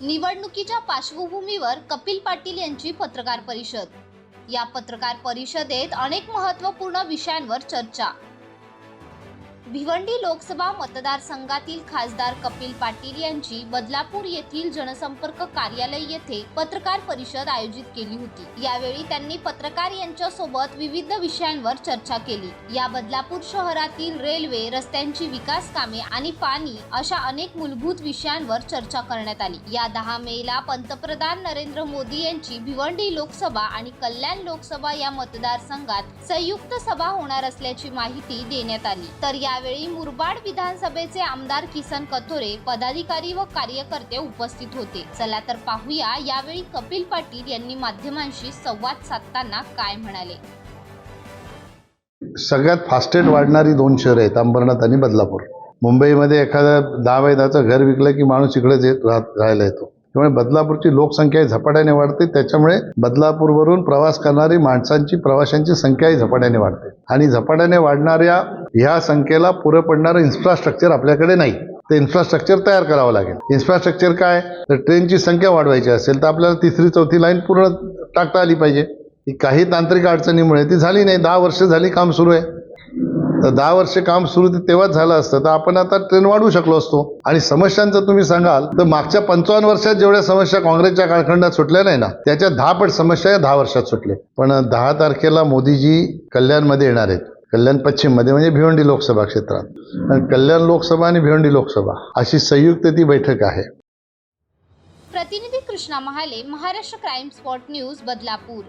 निवडणुकीच्या पार्श्वभूमीवर कपिल पाटील यांची पत्रकार परिषद. या पत्रकार परिषदेत अनेक महत्त्वपूर्ण विषयांवर चर्चा. भिवंडी लोकसभा मतदारसंघातील खासदार कपिल पाटील यांची बदलापूर येथील जनसंपर्क कार्यालय येथे पत्रकार परिषद आयोजित केली होती. यावेळी त्यांनी पत्रकार यांच्या सोबत विविध विषयांवर चर्चा केली. या बदलापूर शहरातील रेल्वे रस्त्यांची विकास कामे आणि पाणी अशा अनेक मूलभूत विषयांवर चर्चा करण्यात आली. या दहा मेला पंतप्रधान नरेंद्र मोदी यांची भिवंडी लोकसभा आणि कल्याण लोकसभा या मतदारसंघात संयुक्त सभा होणार असल्याची माहिती देण्यात आली. तर या यावेळी मुरबाड विधानसभेचे आमदार किसन कथोरे पदाधिकारी व कार्यकर्ते उपस्थित होते. चला तर पाहूया यावेळी कपिल पाटील यांनी माध्यमांशी संवाद साधताना काय म्हणाले. सगळ्यात फास्टेस्ट वाढणारी दोन शहरं आहेत अंबरनाथ आणि बदलापूर. मुंबईमध्ये एखादा दहा महिन्याचं घर विकलं की माणूस इकडेच येत राहायला येतो. त्यामुळे बदलापूरची लोकसंख्या झपाट्याने वाढते. त्याच्यामुळे बदलापूरवरून प्रवास करणारी माणसांची प्रवाशांची संख्याही झपाट्याने वाढते. आणि झपाट्याने वाढणाऱ्या ह्या संख्येला पुरं पडणारं इन्फ्रास्ट्रक्चर आपल्याकडे नाही. ते इन्फ्रास्ट्रक्चर तयार करावं लागेल. इन्फ्रास्ट्रक्चर काय? तर ट्रेनची संख्या वाढवायची असेल तर आपल्याला तिसरी चौथी लाईन पूर्ण टाकता आली पाहिजे. ही काही तांत्रिक अडचणीमुळे ती झाली नाही. दहा वर्ष झाली काम सुरू आहे. तर दहा वर्ष काम सुरू ते तेव्हाच झालं असतं. तर आपण आता ट्रेन वाढवू शकलो असतो. आणि समस्यांचं तुम्ही सांगाल तर मागच्या पंचावन्न वर्षात जेवढ्या समस्या काँग्रेसच्या कालखंडात सुटल्या नाही ना त्याच्या दहा पट समस्या या दहा वर्षात सुटल्या पण दहा तारखेला मोदीजी कल्याणमध्ये येणार आहेत. कल्याण पश्चिममध्ये म्हणजे भिवंडी लोकसभा क्षेत्रात. आणि कल्याण लोकसभा आणि भिवंडी लोकसभा अशी संयुक्त ती बैठक आहे. प्रतिनिधी Krishna Mahale Maharashtra crime spot news Badlapur.